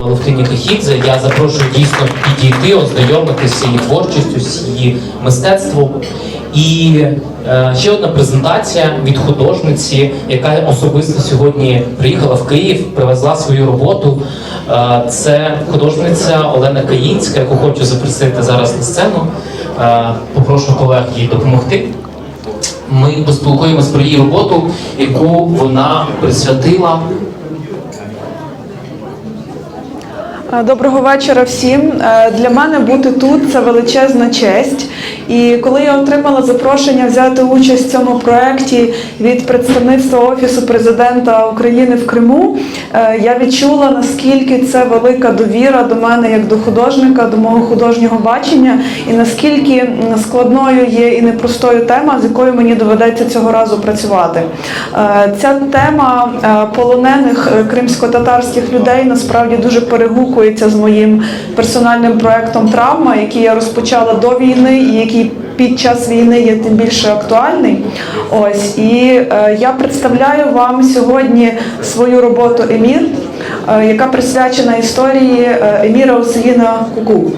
Левтині Кахідзе. Я запрошую дійсно підійти, ознайомитися її творчістю, з її мистецтвом. І е, ще одна презентація від художниці, яка особисто сьогодні приїхала в Київ, привезла свою роботу. Е, це художниця Олена Каїнська, яку хочу запросити зараз на сцену. Е, попрошу колег їй допомогти. Ми поспілкуємось про її роботу, яку вона присвятила Е, Доброго вечора всім. Е, Для мене бути тут це величезна честь. І коли я отримала запрошення взяти участь в цьому проєкті від представництва Офісу президента України в Криму, е, я відчула наскільки це велика довіра до мене як до художника, до мого художнього бачення, і наскільки складною є і непростою тема, з якою мені доведеться цього разу працювати. Е, Ця тема полонених кримсько-татарських людей насправді дуже перегукується з моїм персональним проектом Травма, який я розпочала до війни і який під час війни є тим більше актуальний. Ось і е, я представляю вам сьогодні свою роботу Емір, е, яка присвячена історії е, Еміра Осеїна Куку.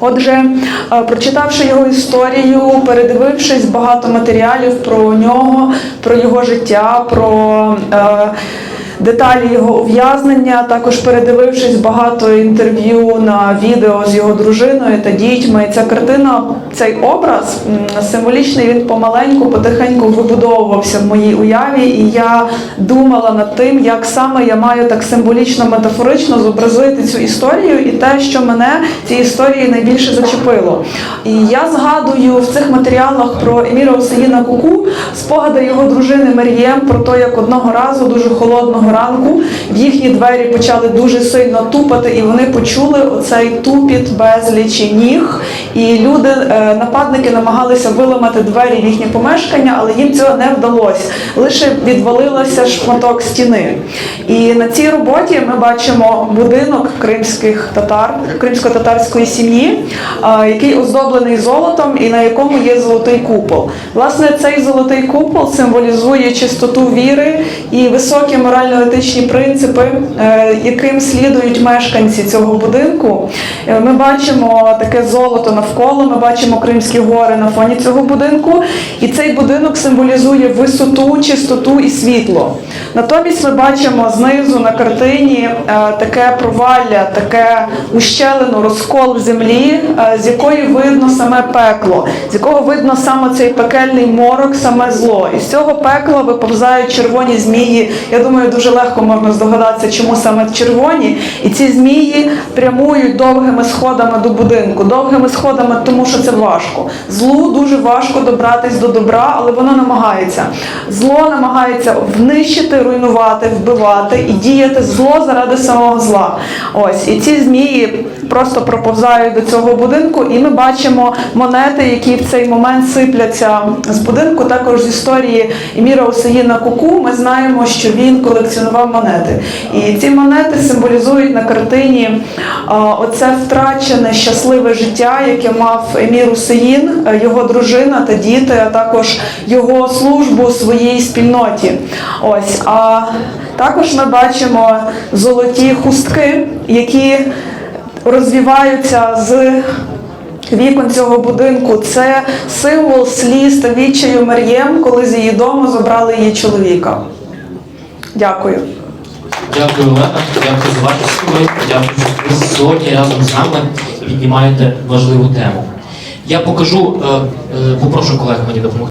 Отже, е, прочитавши його історію, передивившись багато матеріалів про нього, про його життя, про е, деталі його ув'язнення, також передивившись багато інтерв'ю на відео з його дружиною та дітьми, ця картина, цей образ символічний, він помаленьку, потихеньку вибудовувався в моїй уяві, і я думала над тим, як саме я маю так символічно, метафорично зобразити цю історію і те, що мене в цій історії найбільше зачепило. І я згадую в цих матеріалах про Еміра Осеїна Куку спогади його дружини Марієм про те, як одного разу дуже холодного ранку їхні двері почали дуже сильно тупати, і вони почули оцей тупіт безлічі ніг. І люди, е, нападники, намагалися виламати двері в їхнє помешкання, але їм цього не вдалося. Лише відвалилося шматок стіни. І на цій роботі ми бачимо будинок кримських татар, кримсько-татарської сім'ї, який оздоблений золотом і на якому є золотий купол. Власне, цей золотий купол символізує чистоту віри і високі морально-етичні принципи, е, яким слідують мешканці цього будинку. Е, Ми бачимо таке золото навколо, ми бачимо Кримські гори на фоні цього будинку. І цей будинок символізує висоту, чистоту і світло. Натомість ми бачимо знизу на картині е, таке провалля, таке ущелину, розкол землі, з якої видно саме пекло, з якого видно саме цей пекельний морок, саме зло. І з цього пекла виповзають червоні змії. Я думаю, дуже легко можна здогадатися, чому саме червоні. І ці змії прямують довгими сходами до будинку, довгими сходами, тому що це важко. Злу дуже важко добратись до добра, але воно намагається. Зло намагається внищити, руйнувати, вбивати і діяти зло заради самого зла. Ось і ці змії просто проповзають до цього будинку, і ми бачимо монети, які в цей момент сипляться з будинку. Також з історії Еміра Осеїна Куку ми знаємо, що він колекціонував монети. І ці монети символізують на картині оце втрачене щасливе життя, яке мав Емір Усеїн, е, його дружина та діти, а також його службу своїй спільноті. Ось а також ми бачимо золоті хустки, які розвіваються з вікон цього будинку. Це символ сліз та відчаю Мар'єм, коли з її дому забрали її чоловіка. Дякую. Дякую, Олена. Дякую за вашу службу. Дякую, що ви сьогодні разом з нами піднімаєте важливу тему. Я покажу, е, е, попрошу колег мені допомогти.